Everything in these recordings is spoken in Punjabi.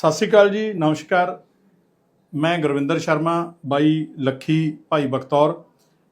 ਸਤਿ ਸ਼੍ਰੀ ਅਕਾਲ ਜੀ ਨਮਸਕਾਰ। ਮੈਂ ਗੁਰਵਿੰਦਰ ਸ਼ਰਮਾ ਬਾਈ ਲੱਖੀ ਭਾਈ ਬਖਤੌਰ।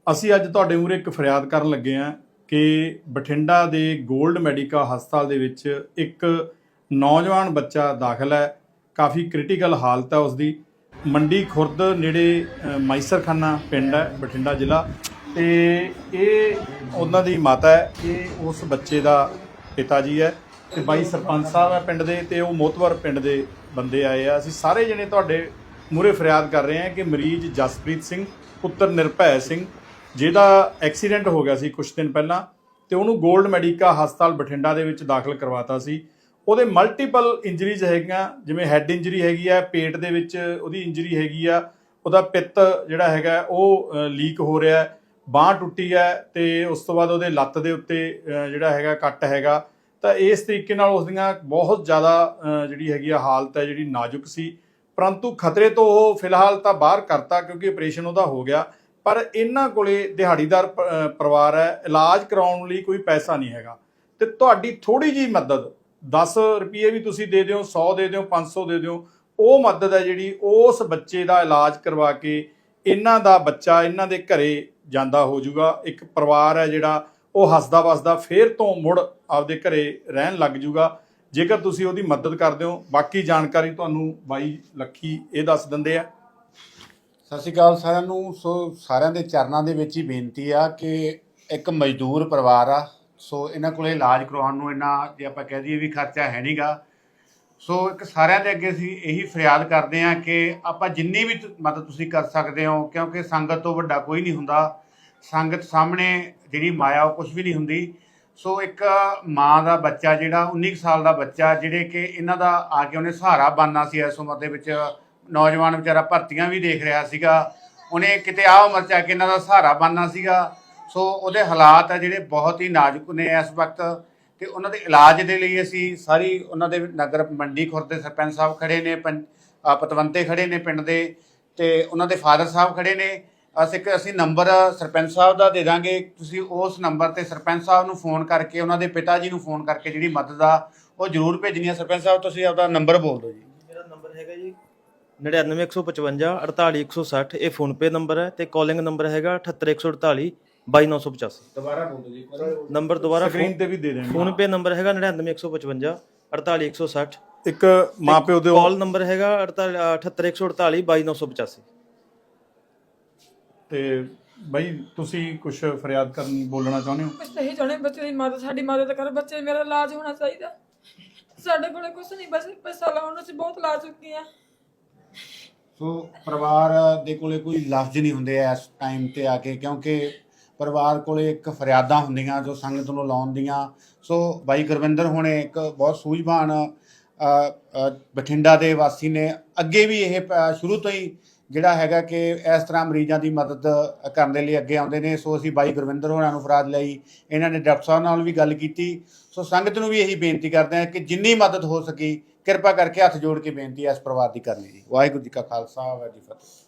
ਅਸੀਂ ਅੱਜ ਤੁਹਾਡੇ ਮੂਹਰੇ ਇੱਕ ਫਰਿਆਦ ਕਰਨ ਲੱਗੇ ਹਾਂ ਕਿ ਬਠਿੰਡਾ ਦੇ 골ਡ ਮੈਡੀਕਲ ਹਸਪਤਾਲ ਦੇ ਵਿੱਚ ਇੱਕ ਨੌਜਵਾਨ ਬੱਚਾ ਦਾਖਲ ਹੈ। ਕਾਫੀ ਕ੍ਰਿਟੀਕਲ ਹਾਲਤ ਹੈ ਉਸ ਦੀ ਮੰਡੀ ਖੁਰਦ ਨੇੜੇ ਅ, ਮਾਈਸਰਖਾਨਾ ਪਿੰਡ ਹੈ ਬਠਿੰਡਾ ਜ਼ਿਲ੍ਹਾ। ਤੇ ਇਹ ਉਹਨਾਂ ਦੀ ਮਾਤਾ ਹੈ। ਇਹ ਉਸ ਬੱਚੇ ਦਾ ਪਿਤਾ ਜੀ ਹੈ। ਤੇ ਬਾਈ ਸਰਪੰਚ ਸਾਹਿਬ ਹੈ ਪਿੰਡ ਦੇ ਤੇ ਉਹ ਮੋਤਵਰ ਪਿੰਡ ਦੇ ਬੰਦੇ ਆਏ ਆ। ਅਸੀਂ ਸਾਰੇ ਜਣੇ ਤੁਹਾਡੇ ਮੂਹਰੇ ਫਰਿਆਦ ਕਰ ਰਹੇ ਹਾਂ ਕਿ ਮਰੀਜ਼ ਜਸਪ੍ਰੀਤ ਸਿੰਘ, ਪੁੱਤਰ ਨਿਰਭੈ ਸਿੰਘ, ਜਿਹਦਾ ਐਕਸੀਡੈਂਟ ਹੋ ਗਿਆ ਸੀ ਕੁਝ ਦਿਨ ਪਹਿਲਾਂ ਤੇ ਉਹਨੂੰ 골ਡ ਮੈਡੀਕਾ ਹਸਪਤਾਲ ਬਠਿੰਡਾ ਦੇ ਵਿੱਚ ਦਾਖਲ ਕਰਵਾਤਾ ਸੀ। ਉਹਦੇ ਮਲਟੀਪਲ ਇੰਜਰੀਜ਼ ਹੈਗੀਆਂ, ਜਿਵੇਂ ਹੈੱਡ ਇੰਜਰੀ ਹੈਗੀ ਆ, ਪੇਟ ਦੇ ਵਿੱਚ ਉਹਦੀ ਇੰਜਰੀ ਹੈਗੀ ਆ, ਉਹਦਾ ਪਿੱਤ ਜਿਹੜਾ ਹੈਗਾ ਉਹ ਲੀਕ ਹੋ ਰਿਹਾ ਹੈ, ਬਾਹ ਟੁੱਟੀ ਹੈ ਤੇ ਉਸ ਤੋਂ ਬਾਅਦ ਉਹਦੇ ਲੱਤ ਦੇ ਉੱਤੇ ਜਿਹੜਾ ਹੈਗਾ ਕੱਟ ਹੈਗਾ। ਤਾਂ ਇਸ ਤਰੀਕੇ ਨਾਲ ਉਸ ਦੀਆਂ ਬਹੁਤ ਜ਼ਿਆਦਾ ਜਿਹੜੀ ਹੈਗੀ ਆ ਹਾਲਤ ਹੈ, ਜਿਹੜੀ ਨਾਜ਼ੁਕ ਸੀ। ਪਰੰਤੂ ਖਤਰੇ ਤੋਂ ਉਹ ਫਿਲਹਾਲ ਤਾਂ ਬਾਹਰ ਕਰਤਾ ਕਿਉਂਕਿ ਆਪਰੇਸ਼ਨ ਉਹਦਾ ਹੋ ਗਿਆ। ਪਰ ਇਹਨਾਂ ਕੋਲੇ ਦਿਹਾੜੀਦਾਰ ਪ- ਪਰਿਵਾਰ ਹੈ, ਇਲਾਜ ਕਰਾਉਣ ਲਈ ਕੋਈ ਪੈਸਾ ਨਹੀਂ ਹੈਗਾ। ਤੇ ਤੁਹਾਡੀ ਥੋੜੀ ਜੀ ਮਦਦ 10 ਰੁਪਏ ਵੀ ਤੁਸੀਂ ਦੇ ਦਿਓ 100 ਦੇ ਦਿਓ 500 ਦੇ ਦਿਓ, ਉਹ ਮਦਦ ਹੈ ਜਿਹੜੀ ਉਸ ਬੱਚੇ ਦਾ ਇਲਾਜ ਕਰਵਾ ਕੇ ਇਹਨਾਂ ਦਾ ਬੱਚਾ, ਇਹਨਾਂ ਦੇ ਘਰੇ ਜਾਂਦਾ ਹੋ ਜਾਊਗਾ ਇੱਕ ਪਰਿਵਾਰ ਹੈ ਜਿਹੜਾ ਉਹ ਹੱਸਦਾ ਵਸਦਾ ਫੇਰ ਤੋਂ ਮੁੜ ਆਪਦੇ ਘਰੇ ਰਹਿਣ ਲੱਗ ਜੂਗਾ। ਜੇਕਰ ਤੁਸੀਂ ਉਹਦੀ ਮਦਦ ਕਰਦੇ ਹੋ, ਬਾਕੀ ਜਾਣਕਾਰੀ ਤੁਹਾਨੂੰ ਬਾਈ ਲੱਖੀ ਇਹ ਦੱਸ ਦਿੰਦੇ ਆ। ਸਤਿ ਸ਼੍ਰੀ ਅਕਾਲ ਸਾਰਿਆਂ ਨੂੰ। ਸੋ ਸਾਰਿਆਂ ਦੇ ਚਰਨਾਂ ਦੇ ਵਿੱਚ ਹੀ ਬੇਨਤੀ ਆ ਕਿ ਇੱਕ ਮਜ਼ਦੂਰ ਪਰਿਵਾਰ ਆ। ਸੋ ਇਹਨਾਂ ਕੋਲੇ ਇਲਾਜ ਕਰਵਾਉਣ ਨੂੰ ਇੰਨਾ ਜੇ ਆਪਾਂ ਕਹਿ ਦਈਏ ਵੀ ਖਰਚਾ ਹੈ ਨਹੀਂਗਾ ਸੋ ਇੱਕ ਸਾਰਿਆਂ ਦੇ ਅੱਗੇ ਅਸੀਂ ਇਹੀ ਫਰਿਆਦ ਕਰਦੇ ਆ ਕਿ ਆਪਾਂ ਜਿੰਨੀ ਵੀ ਮਦਦ ਤੁਸੀਂ ਕਰ ਸਕਦੇ ਹੋ, ਕਿਉਂਕਿ ਸੰਗਤ ਤੋਂ ਵੱਡਾ ਕੋਈ ਨਹੀਂ ਹੁੰਦਾ। ਸੰਗਤ ਸਾਹਮਣੇ ਜਿਹੜੀ ਮਾਇਆ ਉਹ ਕੁਝ ਵੀ ਨਹੀਂ ਹੁੰਦੀ। ਸੋ ਇੱਕ ਮਾਂ ਦਾ ਬੱਚਾ ਜਿਹੜਾ 19 ਕੁ ਸਾਲ ਦਾ ਬੱਚਾ, ਜਿਹੜੇ ਕਿ ਇਹਨਾਂ ਦਾ ਆ ਕੇ ਉਹਨੇ ਸਹਾਰਾ ਬਣਨਾ ਸੀ ਇਸ ਉਮਰ ਦੇ ਵਿੱਚ। ਨੌਜਵਾਨ ਵਿਚਾਰਾ ਭਰਤੀਆਂ ਵੀ ਦੇਖ ਰਿਹਾ ਸੀਗਾ। ਉਹਨੇ ਕਿਤੇ ਆ ਉਮਰ ਚ ਆ ਕੇ ਇਹਨਾਂ ਦਾ ਸਹਾਰਾ ਬਣਨਾ ਸੀਗਾ। ਸੋ ਉਹਦੇ ਹਾਲਾਤ ਆ ਜਿਹੜੇ ਬਹੁਤ ਹੀ ਨਾਜ਼ੁਕ ਨੇ ਇਸ ਵਕਤ। ਤੇ ਉਹਨਾਂ ਦੇ ਇਲਾਜ ਦੇ ਲਈ ਅਸੀਂ ਸਾਰੀ ਉਹਨਾਂ ਦੇ ਨਗਰ ਮੰਡੀ ਖੁਰਦ ਦੇ ਸਰਪੰਚ ਸਾਹਿਬ ਖੜੇ ਨੇ, ਪੰ- ਪਤਵੰਤੇ ਖੜੇ ਨੇ ਪਿੰਡ ਦੇ। ਤੇ ਉਹਨਾਂ ਦੇ ਫਾਦਰ ਸਾਹਿਬ ਖੜੇ ਨੇ। ਅਸੀਂ ਅਸੀਂ ਨੰਬਰ ਸਰਪੰਚ ਸਾਹਿਬ ਦਾ ਦੇ ਦਾਂਗੇ। ਤੁਸੀਂ ਉਸ ਨੰਬਰ ਤੇ ਸਰਪੰਚ ਸਾਹਿਬ ਨੂੰ ਫੋਨ ਕਰਕੇ ਉਹਨਾਂ ਦੇ ਪਿਤਾ ਜੀ ਨੂੰ ਫੋਨ ਕਰਕੇ ਜਿਹੜੀ ਮਦਦ ਆ ਉਹ ਜ਼ਰੂਰ ਭੇਜਣੀ ਆ। ਸਰਪੰਚ ਸਾਹਿਬ ਤੁਸੀਂ ਆਪਦਾ ਨੰਬਰ ਬੋਲ ਦਿਓ ਜੀ। ਮੇਰਾ ਨੰਬਰ ਹੈਗਾ ਜੀ 99155 48160 ਇਹ ਫੋਨ ਪੇ ਨੰਬਰ ਹੈ ਤੇ ਕਾਲਿੰਗ ਨੰਬਰ ਹੈਗਾ 78148 22985 ਦੁਬਾਰਾ ਬੋਲ ਦਿਓ ਜੀ ਨੰਬਰ ਦੁਬਾਰਾ ਸਕਰੀਨ ਤੇ ਵੀ ਦੇ ਦੇਣਗੇ ਫੋਨ ਪੇ ਨੰਬਰ ਹੈਗਾ 99155 48160 ਇੱਕ ਮਾਪਿਓ ਦੇ ਕਾਲ ਨੰਬਰ ਹੈਗਾ 78148 22985 ਤੇ ਬਾਈ ਤੁਸੀਂ ਕੁਝ ਫਰਿਆਦ ਕਰਨ ਬੋਲਣਾ ਚਾਹੁੰਦੇ ਹੋ? ਬਸ ਇਹੀ ਚਾਹੁੰਦੇ ਬੱਚੇ ਦੀ ਮਦਦ ਸਾਡੀ ਮਦਦ ਕਰੋ ਬੱਚੇ ਮੇਰਾ ਇਲਾਜ ਹੋਣਾ ਚਾਹੀਦਾ। ਸਾਡੇ ਕੋਲੇ ਕੁਝ ਨਹੀਂ ਬਸ ਪੈਸਾ ਲਾਉਣ ਚ ਬਹੁਤ ਲਾ ਚੁੱਕੀ ਆ ਸੋ ਪਰਿਵਾਰ ਦੇ ਕੋਲੇ ਕੋਈ ਲਫ਼ਜ਼ ਨਹੀਂ ਹੁੰਦੇ ਇਸ ਟਾਈਮ ਤੇ ਆ ਕੇ ਕਿਉਂਕਿ ਪਰਿਵਾਰ ਕੋਲੇ ਇੱਕ ਫਰਿਆਦਾਂ ਹੁੰਦੀਆਂ ਜੋ ਸੰਗਤ ਨੂੰ ਲਾਉਣ ਦੀਆਂ। ਸੋ ਬਾਈ ਗੁਰਵਿੰਦਰ ਹੁਣੇ ਇੱਕ ਬਹੁਤ ਸੂਝਵਾਨ ਬਠਿੰਡਾ ਦੇ ਵਾਸੀ ਨੇ ਅੱਗੇ ਵੀ ਇਹ ਸ਼ੁਰੂ ਤੋਂ ਹੀ ਜਿਹੜਾ ਹੈਗਾ ਕਿ ਇਸ ਤਰ੍ਹਾਂ ਮਰੀਜ਼ਾਂ ਦੀ ਮਦਦ ਕਰਨ ਦੇ ਲਈ ਅੱਗੇ ਆਉਂਦੇ ਨੇ। ਸੋ ਅਸੀਂ ਬਾਈ ਗੁਰਵਿੰਦਰ ਹੋਰਾਂ ਨੂੰ ਫਰਾਦ ਲਈ ਇਹਨਾਂ ਨੇ ਡਾਕਟਰ ਸਾਹਿਬ ਨਾਲ ਵੀ ਗੱਲ ਕੀਤੀ। ਸੋ ਸੰਗਤ ਨੂੰ ਵੀ ਇਹੀ ਬੇਨਤੀ ਕਰਦੇ ਹਾਂ ਕਿ ਜਿੰਨੀ ਮਦਦ ਹੋ ਸਕੀ, ਕਿਰਪਾ ਕਰਕੇ ਹੱਥ ਜੋੜ ਕੇ ਬੇਨਤੀ ਹੈ ਇਸ ਪਰਿਵਾਰ ਦੀ ਕਰਨੀ ਜੀ। ਵਾਹਿਗੁਰੂ ਜੀ ਕਾ ਖਾਲਸਾ, ਵਾਹਿਗੁਰੂ ਜੀ ਫਤਿਹ।